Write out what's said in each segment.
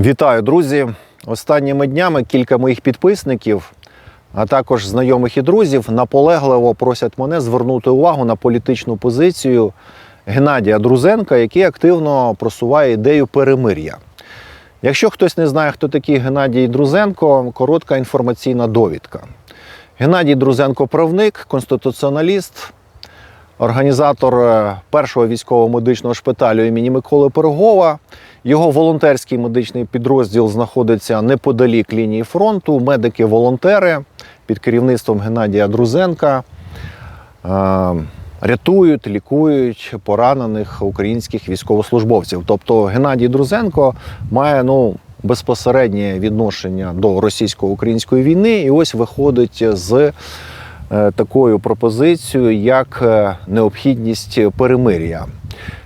Вітаю, друзі! Останніми днями кілька моїх підписників, а також знайомих і друзів, наполегливо просять мене звернути увагу на політичну позицію Геннадія Друзенка, який активно просуває ідею перемир'я. Якщо хтось не знає, хто такий Геннадій Друзенко, коротка інформаційна довідка. Геннадій Друзенко правник, конституціоналіст, організатор е, першого військово-медичного шпиталю імені Миколи Пирогова. Його волонтерський медичний підрозділ знаходиться неподалік лінії фронту. Медики-волонтери під керівництвом Геннадія Друзенка е, рятують, лікують поранених українських військовослужбовців. Тобто Геннадій Друзенко має ну, безпосереднє відношення до російсько-української війни, і ось виходить з е, такою пропозицією, як е, необхідність перемир'я.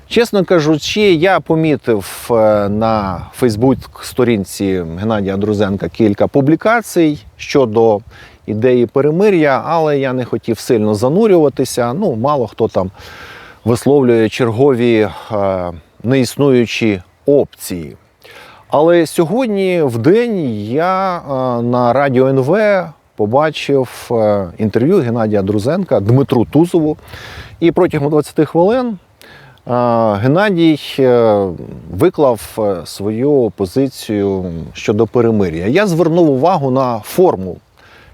Чесно кажучи, я помітив е, на Фейсбук-сторінці Геннадія Друзенка кілька публікацій щодо ідеї перемир'я, але я не хотів сильно занурюватися. Ну, мало хто там висловлює чергові е, неіснуючі опції. Але сьогодні в день я е, на радіо НВ побачив інтерв'ю Геннадія Друзенка Дмитру Тузову. І протягом 20 хвилин Геннадій е, виклав е, свою позицію щодо перемир'я. Я звернув увагу на форму,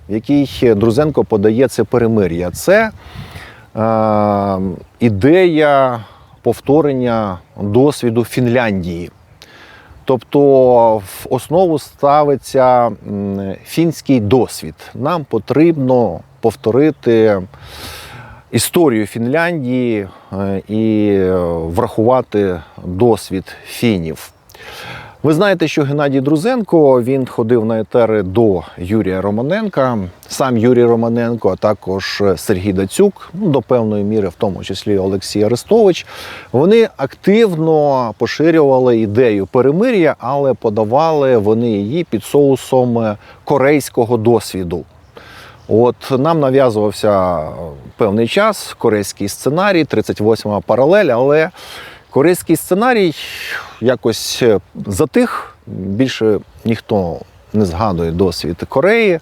в якій Друзенко подає це перемир'я. Це е, ідея повторення досвіду Фінляндії. Тобто в основу ставиться фінський досвід. Нам потрібно повторити історію Фінляндії е, і е, врахувати досвід фінів. Ви знаєте, що Геннадій Друзенко він ходив на етери до Юрія Романенка. Сам Юрій Романенко, а також Сергій Дацюк, ну, до певної міри, в тому числі Олексій Арестович. Вони активно поширювали ідею перемир'я, але подавали вони її під соусом корейського досвіду. От нам нав'язувався певний час корейський сценарій, 38-ма паралель, але корейський сценарій якось затих. Більше ніхто не згадує досвід Кореї.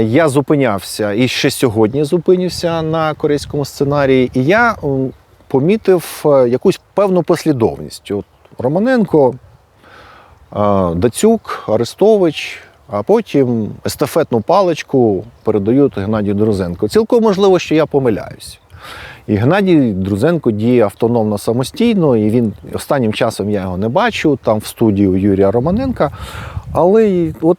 Я зупинявся і ще сьогодні зупинився на корейському сценарії, і я помітив е, якусь певну послідовність. От Романенко, е, Дацюк, Арестович, а потім естафетну паличку передають Геннадію Друзенко. Цілком можливо, що я помиляюсь. І Геннадій Друзенко діє автономно самостійно, і він останнім часом я його не бачу там в студії у Юрія Романенка. Але от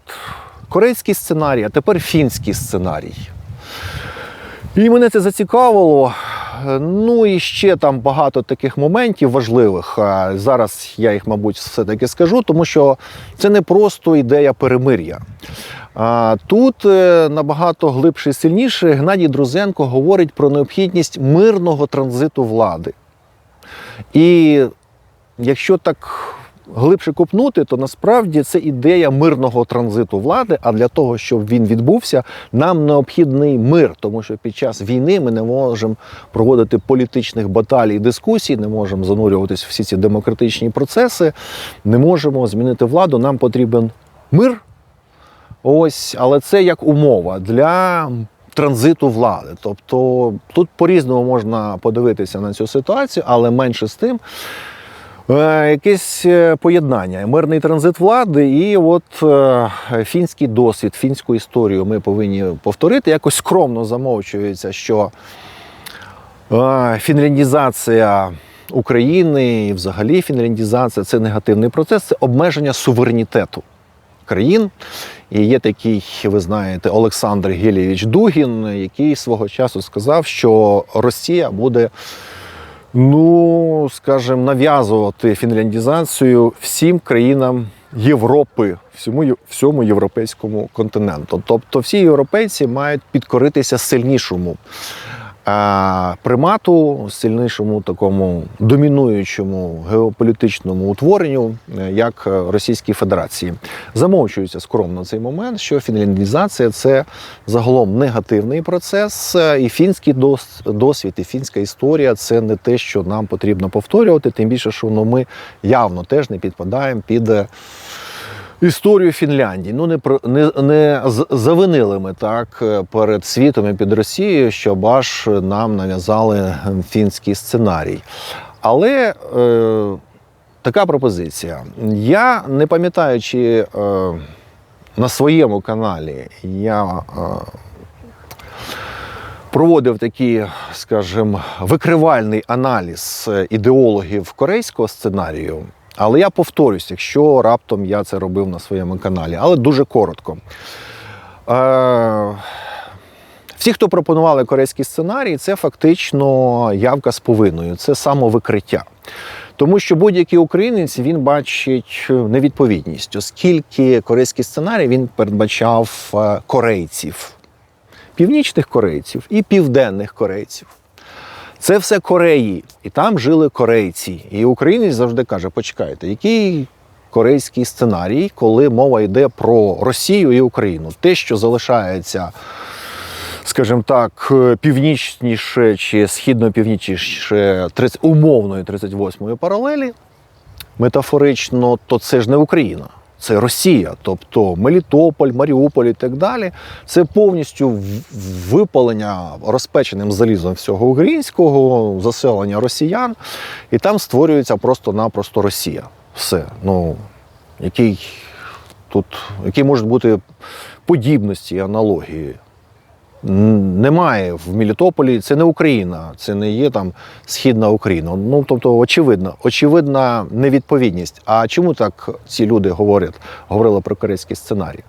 корейський сценарій, а тепер фінський сценарій. І мене це зацікавило. Ну і ще там багато таких моментів важливих. Зараз я їх, мабуть, все-таки скажу, тому що це не просто ідея перемир'я. Тут е, набагато глибше і сильніше Геннадій Друзенко говорить про необхідність мирного транзиту влади. І якщо так глибше копнути, то насправді це ідея мирного транзиту влади. А для того, щоб він відбувся, нам необхідний мир, тому що під час війни ми не можемо проводити політичних баталій, дискусій, не можемо занурюватись всі ці демократичні процеси, не можемо змінити владу. Нам потрібен мир. Ось, але це як умова для транзиту влади. Тобто тут по-різному можна подивитися на цю ситуацію, але менше з тим. Е, Якесь е, поєднання, мирний транзит влади і от е, фінський досвід, фінську історію ми повинні повторити. Якось скромно замовчується, що фінляндізація України і взагалі фінляндізація це негативний процес, це обмеження суверенітету країн. І є такий, ви знаєте, Олександр Гелєвич Дугін, який свого часу сказав, що Росія буде, ну скажімо, нав'язувати фінляндізацію всім країнам Європи, всьому, всьому європейському континенту. Тобто всі європейці мають підкоритися сильнішому. Е, примату, сильнішому такому домінуючому геополітичному утворенню, е, як е, Російській Федерації. Замовчується скромно цей момент, що фінляндізація це загалом негативний процес, е, і фінський досвід, і фінська історія це не те, що нам потрібно повторювати. Тим більше, що ну, ми явно теж не підпадаємо під. Історію Фінляндії. Ну не не, не завинили ми так е, перед світом і під Росією, щоб аж нам нав'язали фінський сценарій. Але е, така пропозиція. Я не пам'ятаю, чи е, на своєму каналі я е, проводив такий, скажімо, викривальний аналіз е, ідеологів корейського сценарію. Але я повторюсь, якщо раптом я це робив на своєму каналі, але дуже коротко. Е, всі, хто пропонували корейський сценарій, це фактично явка з повинною, це самовикриття. Тому що будь-який українець він бачить невідповідність, оскільки корейський сценарій він передбачав е, корейців, північних корейців і південних корейців. Це все Кореї, і там жили корейці. І українець завжди каже: почекайте, який корейський сценарій, коли мова йде про Росію і Україну? Те, що залишається, скажімо так, північніше чи східно-північніше 30, умовної 38-ї паралелі, метафорично, то це ж не Україна. Це Росія, тобто Мелітополь, Маріуполь і так далі. Це повністю випалення розпеченим залізом всього українського, заселення росіян, і там створюється просто-напросто Росія. Все. Ну, який тут, які можуть бути подібності аналогії. Немає в Мелітополі, це не Україна, це не є там Східна Україна. Ну тобто, очевидно, очевидна невідповідність. А чому так ці люди говорять, говорили про корейський сценарій?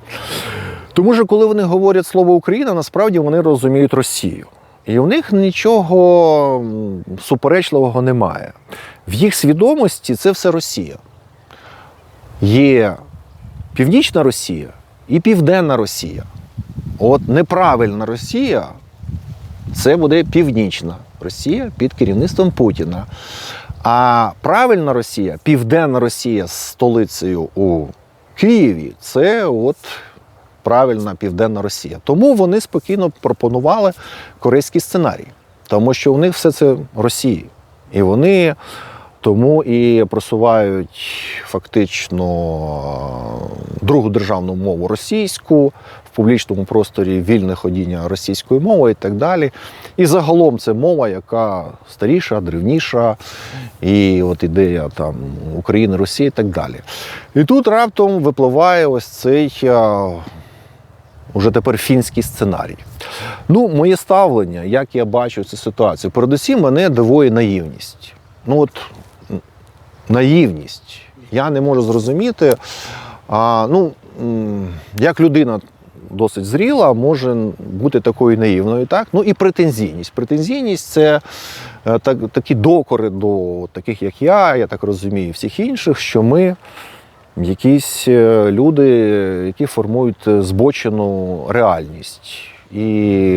Тому що коли вони говорять слово Україна, насправді вони розуміють Росію. І в них нічого суперечливого немає. В їх свідомості це все Росія. Є Північна Росія і Південна Росія. От неправильна Росія це буде Північна Росія під керівництвом Путіна. А правильна Росія, Південна Росія з столицею у Києві це от правильна Південна Росія. Тому вони спокійно пропонували корейський сценарій, тому що у них все це Росії. І вони тому і просувають фактично другу державну мову російську публічному просторі вільне ходіння російською мовою і так далі. І загалом це мова, яка старіша, древніша, і от ідея там України, Росії і так далі. І тут раптом випливає ось цей. Уже тепер фінський сценарій. Ну, моє ставлення, як я бачу цю ситуацію, передусім мене дивує наївність. Ну от наївність. Я не можу зрозуміти. А, ну, як людина досить зріла, може бути такою наївною, так? Ну і претензійність. Претензійність це е, так, такі докори до таких, як я, я так розумію, всіх інших, що ми якісь е, люди, які формують е, збочену реальність. І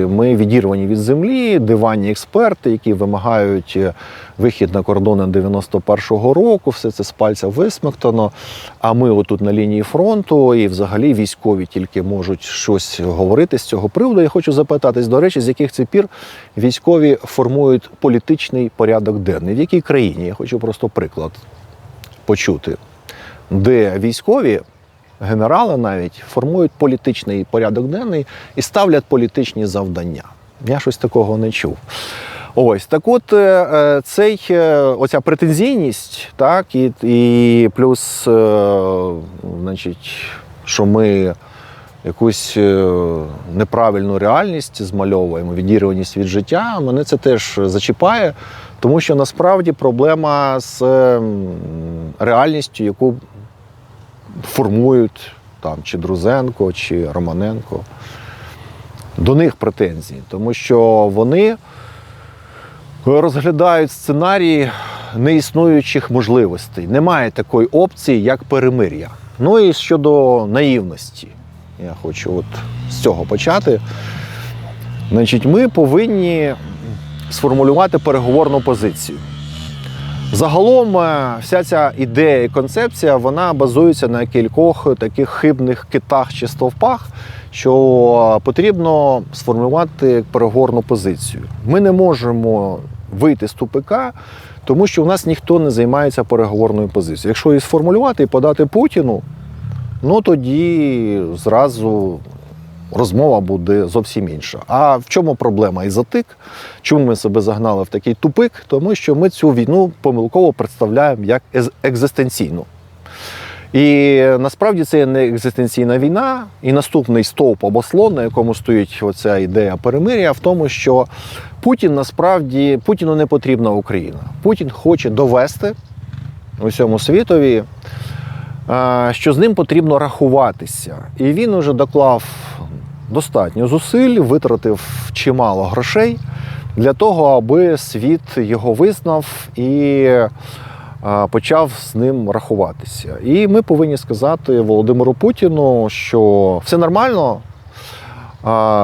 ми відірвані від землі, диванні експерти, які вимагають е, вихід на кордони 91-го року, все це з пальця висмоктано. А ми отут на лінії фронту, і взагалі військові тільки можуть щось говорити з цього приводу. Я хочу запитатись, до речі, з яких це пір військові формують політичний порядок денний? В якій країні? Я хочу просто приклад почути де військові, генерали навіть формують політичний порядок денний і ставлять політичні завдання. Я щось такого не чув. Ось так, от е, е, цей е, оця претензійність, так, і, і плюс, значить, що ми якусь неправильну реальність змальовуємо, відірваність від життя, мене це теж зачіпає, тому що насправді проблема з ем, реальністю, яку формують там чи Друзенко, чи Романенко. До них претензії, тому що вони розглядають сценарії неіснуючих можливостей. Немає такої опції, як перемир'я. Ну і щодо наївності, я хочу от з цього почати. Значить, ми повинні сформулювати переговорну позицію. Загалом е, вся ця ідея і концепція вона базується на кількох таких хибних китах чи стовпах, що потрібно сформувати переговорну позицію. Ми не можемо вийти з тупика, тому що у нас ніхто не займається переговорною позицією. Якщо її сформулювати і подати Путіну, ну тоді зразу розмова буде зовсім інша. А в чому проблема і затик? Чому ми себе загнали в такий тупик? Тому що ми цю війну помилково представляємо як екзистенційну. І насправді це не екзистенційна війна, і наступний стовп або слон, на якому стоїть оця ідея перемир'я, в тому, що Путін насправді Путіну не потрібна Україна. Путін хоче довести усьому світові, що з ним потрібно рахуватися. І він уже доклав достатньо зусиль, витратив чимало грошей для того, аби світ його визнав і е, почав з ним рахуватися. І ми повинні сказати Володимиру Путіну, що все нормально.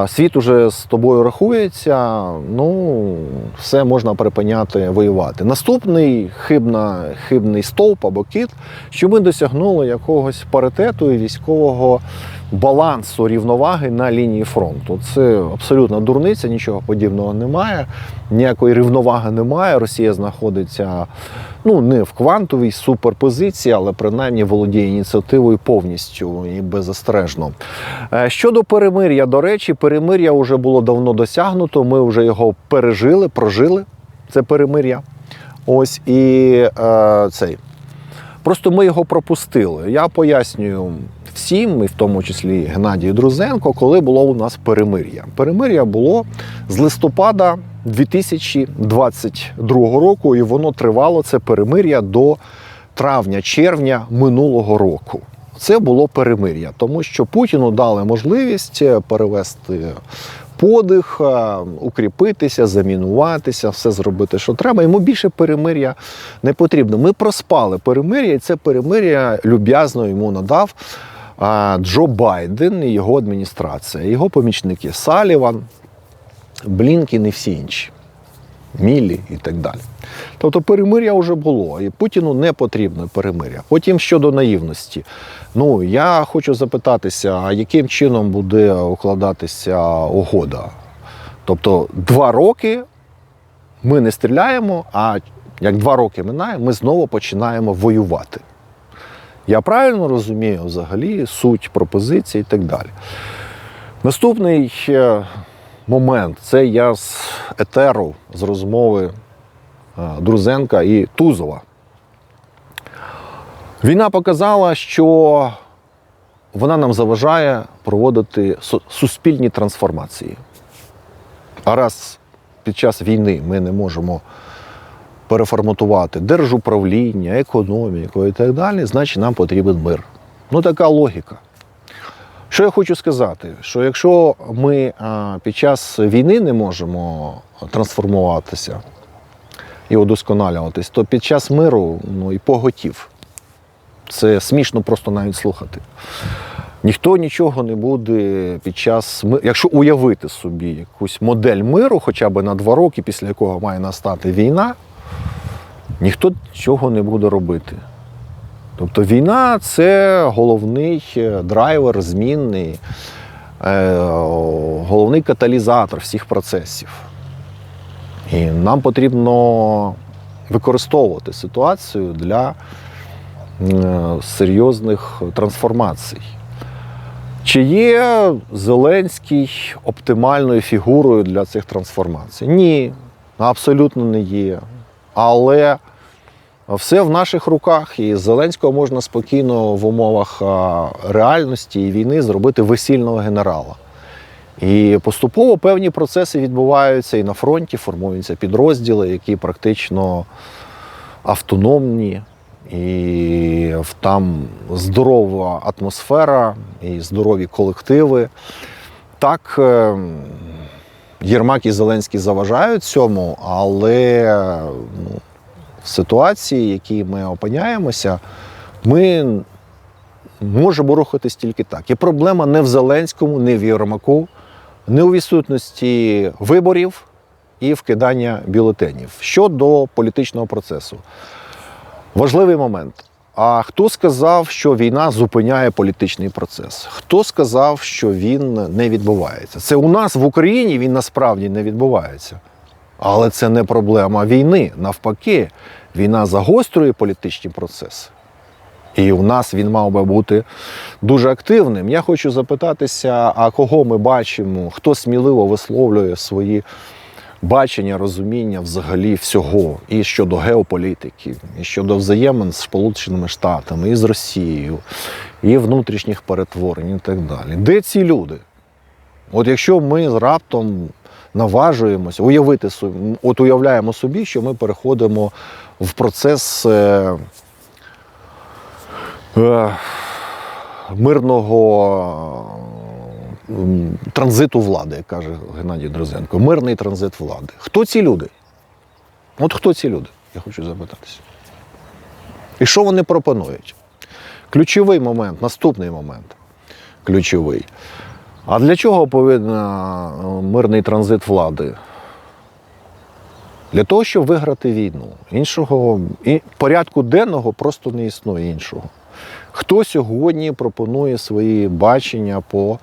Світ уже з тобою рахується, ну все можна припиняти воювати. Наступний хибна, хибний стовп або кит, що ми досягнули якогось паритету і військового балансу рівноваги на лінії фронту. Це абсолютно дурниця, нічого подібного немає, ніякої рівноваги немає. Росія знаходиться ну не в квантовій суперпозиції, але принаймні володіє ініціативою повністю і беззастережно. Е, Щодо перемир'я, до речі, перемир'я вже було давно досягнуто. Ми вже його пережили, прожили. Це перемир'я. Ось і е, цей. Просто ми його пропустили. Я пояснюю всім, і в тому числі Геннадію Друзенко, коли було у нас перемир'я. Перемир'я було з листопада 2022 року, і воно тривало це перемир'я до травня-червня минулого року. Це було перемир'я, тому що Путіну дали можливість е, перевести подих, е, укріпитися, замінуватися, все зробити, що треба. Йому більше перемир'я не потрібно. Ми проспали перемир'я, і це перемир'я люб'язно йому надав Джо Байден і його адміністрація, його помічники Саліван, Блінкін і всі інші. Мілі і так далі. Тобто перемир'я вже було, і Путіну не потрібно перемир'я. Потім щодо наївності. Ну я хочу запитатися, а яким чином буде укладатися угода? Тобто, два роки ми не стріляємо, а як два роки минає, ми знову починаємо воювати. Я правильно розумію взагалі суть пропозиції і так далі. Наступний е, момент це я з етеру, з розмови е, Друзенка і Тузова. Війна показала, що вона нам заважає проводити суспільні трансформації. А раз під час війни ми не можемо переформатувати держуправління, економіку і так далі, значить нам потрібен мир. Ну, така логіка. Що я хочу сказати? Що якщо ми під час війни не можемо трансформуватися і удосконалюватись, то під час миру ну, і поготів. Це смішно просто навіть слухати. Ніхто нічого не буде під час ми- якщо уявити собі якусь модель миру, хоча б на два роки, після якого має настати війна, ніхто нічого не буде робити. Тобто війна це головний е, драйвер, змінний, е, головний каталізатор всіх процесів. І нам потрібно використовувати ситуацію для е, серйозних трансформацій. Чи є Зеленський оптимальною фігурою для цих трансформацій? Ні, абсолютно не є. Але все в наших руках, і Зеленського можна спокійно в умовах реальності і війни зробити весільного генерала. І поступово певні процеси відбуваються і на фронті, формуються підрозділи, які практично автономні, і там здорова атмосфера і здорові колективи. Так, е, Єрмак і Зеленський заважають цьому, але ну, в ситуації, в якій ми опиняємося, ми можемо рухатись тільки так. І проблема не в Зеленському, не в Єрмаку, не у відсутності виборів і вкидання бюлетенів. Щодо політичного процесу, важливий момент. А хто сказав, що війна зупиняє політичний процес? Хто сказав, що він не відбувається? Це у нас в Україні він насправді не відбувається. Але це не проблема війни. Навпаки, війна загострює політичні процеси. І у нас він мав би бути дуже активним. Я хочу запитатися, а кого ми бачимо, хто сміливо висловлює свої бачення, розуміння взагалі всього, і щодо геополітики, і щодо взаємин з Сполученими Штатами, і з Росією, і внутрішніх перетворень, і так далі. Де ці люди? От якщо ми раптом наважуємося уявити от уявляємо собі, що ми переходимо в процес е, е, мирного транзиту влади, як каже Геннадій Дрозенко. Мирний транзит влади. Хто ці люди? От хто ці люди? Я хочу запитатися. І що вони пропонують? Ключовий момент, наступний момент. Ключовий. А для чого повинен мирний транзит влади? Для того, щоб виграти війну. Іншого і порядку денного просто не існує іншого. Хто сьогодні пропонує свої бачення по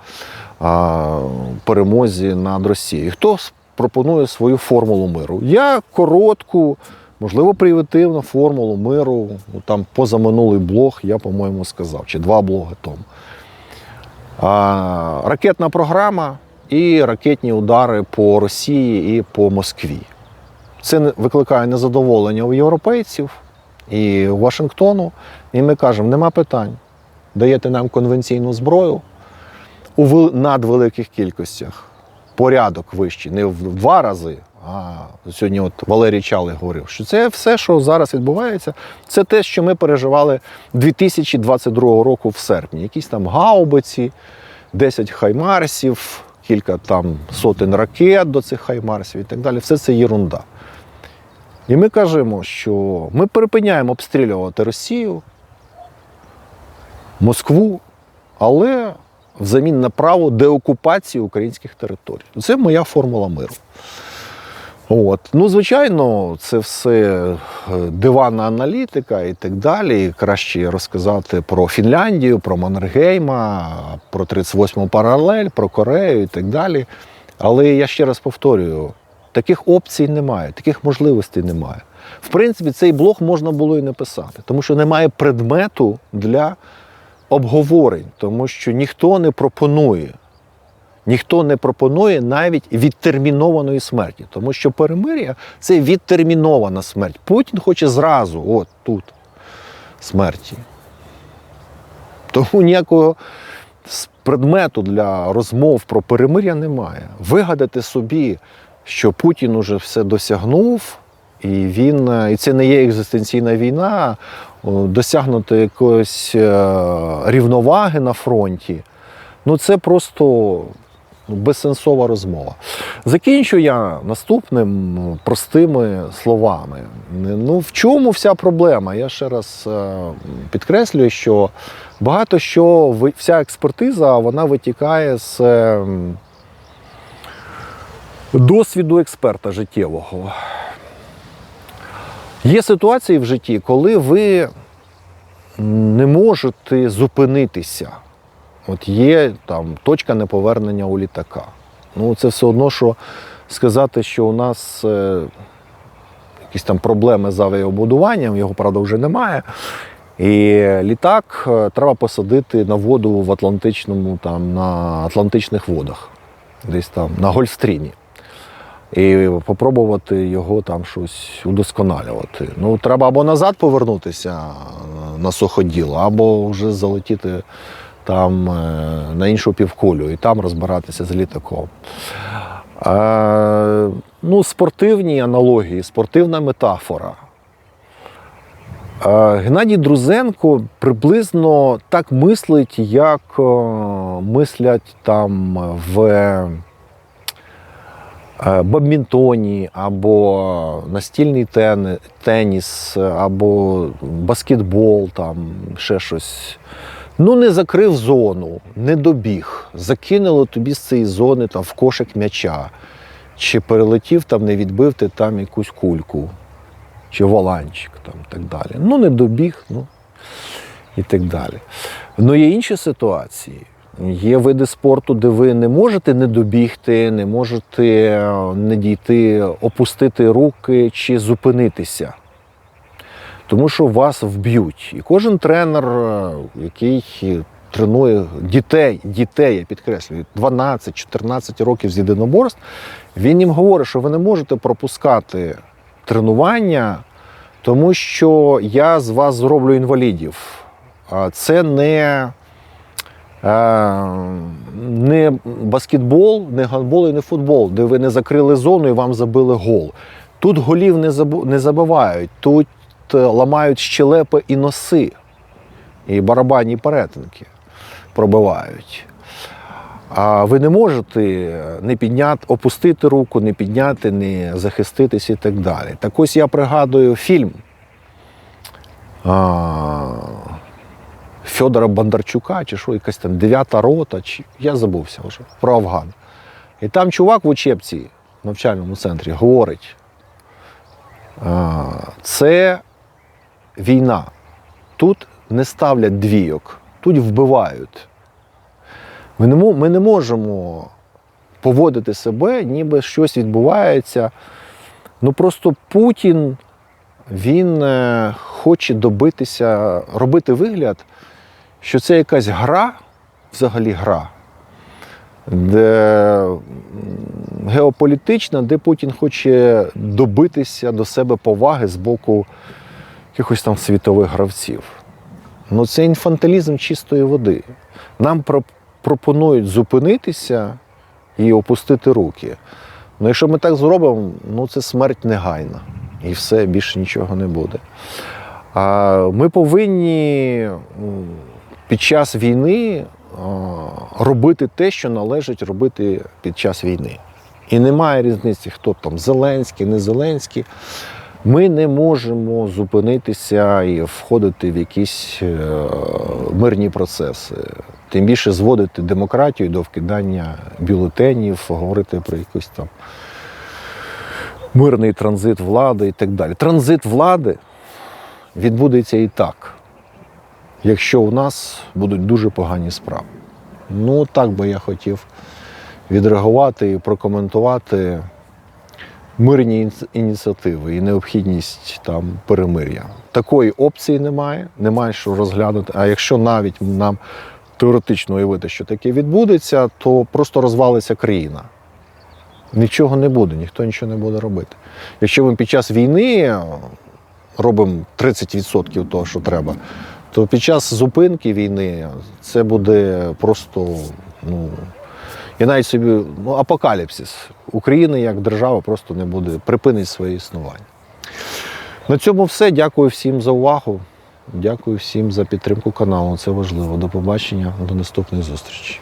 а, перемозі над Росією? Хто пропонує свою формулу миру? Я коротку, можливо, примітивну формулу миру. ну, Там позаминулий блог, я, по-моєму, сказав, чи два блоги тому. А, ракетна програма і ракетні удари по Росії і по Москві. Це викликає незадоволення у європейців і Вашингтону. І ми кажемо, нема питань. Даєте нам конвенційну зброю у вел- надвеликих кількостях. Порядок вищий, не в два рази. А сьогодні от Валерій Чалий говорив, що це все, що зараз відбувається, це те, що ми переживали 2022 року в серпні. Якісь там гаубиці, 10 хаймарсів, кілька там сотень ракет до цих хаймарсів і так далі. Все це єрунда. І ми кажемо, що ми припиняємо обстрілювати Росію, Москву, але взамін на право деокупації українських територій. Це моя формула миру. От. Ну, звичайно, це все е, диванна аналітика і так далі. Краще розказати про Фінляндію, про Маннергейма, про 38-му паралель, про Корею і так далі. Але я ще раз повторюю: таких опцій немає, таких можливостей немає. В принципі, цей блог можна було і не писати, тому що немає предмету для обговорень, тому що ніхто не пропонує. Ніхто не пропонує навіть відтермінованої смерті, тому що перемир'я це відтермінована смерть. Путін хоче зразу, от тут, смерті. Тому ніякого предмету для розмов про перемир'я немає. Вигадати собі, що Путін уже все досягнув, і він, е, і це не є екзистенційна війна, досягнути якоїсь е, рівноваги на фронті. Ну це просто ну, безсенсова розмова. Закінчу я наступним простими словами. Ну, в чому вся проблема? Я ще раз е, підкреслюю, що багато що вся експертиза вона витікає з е, м, досвіду експерта життєвого. Є ситуації в житті, коли ви не можете зупинитися. От є там точка неповернення у літака. Ну, це все одно, що сказати, що у нас е, якісь там проблеми з авіабудуванням, його, правда, вже немає. І літак е, треба посадити на воду в Атлантичному, там, на Атлантичних водах, десь там на Гольфстрімі. І попробувати його там щось удосконалювати. Ну, треба або назад повернутися е, на суходіло, або вже залетіти там е, на іншу півкулю і там розбиратися з літаком. Е, ну, спортивні аналогії, спортивна метафора. Е, Геннадій Друзенко приблизно так мислить, як мислять там в бадмінтоні, або настільний теніс, або баскетбол, там ще щось. Ну, не закрив зону, не добіг. Закинули тобі з цієї зони там, в кошик м'яча. чи перелетів там, не відбив ти там якусь кульку, чи воланчик там так далі. Ну, не добіг, ну і так далі. Ну, є інші ситуації. Є види спорту, де ви не можете не добігти, не можете е, не дійти, опустити руки чи зупинитися. Тому що вас вб'ють. І кожен тренер, е, який тренує дітей, дітей, я підкреслюю, 12-14 років з єдиноборств, він їм говорить, що ви не можете пропускати тренування, тому що я з вас зроблю інвалідів. Це не, не баскетбол, не гандбол і не футбол, де ви не закрили зону і вам забили гол. Тут голів не не забивають, тут е, ламають щелепи і носи, і барабанні перетинки пробивають. А ви не можете не підняти, опустити руку, не підняти, не захиститись і так далі. Так ось я пригадую фільм Федора Бондарчука, чи що, якась там дев'ята рота, чи я забувся вже про Афган. І там чувак в учебці в навчальному центрі говорить: це війна. Тут не ставлять двійок, тут вбивають. Ми не, ми не можемо поводити себе, ніби щось відбувається. Ну просто Путін він е, хоче добитися, робити вигляд, що це якась гра, взагалі гра, де геополітична, де Путін хоче добитися до себе поваги з боку якихось там світових гравців. Ну це інфантилізм чистої води. Нам пропонують зупинитися і опустити руки. Ну, якщо ми так зробимо, ну це смерть негайна. І все, більше нічого не буде. А ми повинні під час війни робити те, що належить робити під час війни. І немає різниці, хто там Зеленський, не Зеленський. Ми не можемо зупинитися і входити в якісь е, мирні процеси. Тим більше зводити демократію до вкидання бюлетенів, говорити про якийсь там мирний транзит влади і так далі. Транзит влади відбудеться і так, якщо у нас будуть дуже погані справи. Ну, так би я хотів відреагувати і прокоментувати мирні ініціативи і необхідність там перемир'я. Такої опції немає, немає що розглянути. А якщо навіть нам теоретично уявити, що таке відбудеться, то просто розвалиться країна. Нічого не буде, ніхто нічого не буде робити. Якщо ми під час війни робимо 30% того, що треба, то під час зупинки війни це буде просто, ну, я навіть собі, ну, апокаліпсис. України як держава просто не буде, припинить своє існування. На цьому все. Дякую всім за увагу. Дякую всім за підтримку каналу. Це важливо. До побачення, до наступної зустрічі.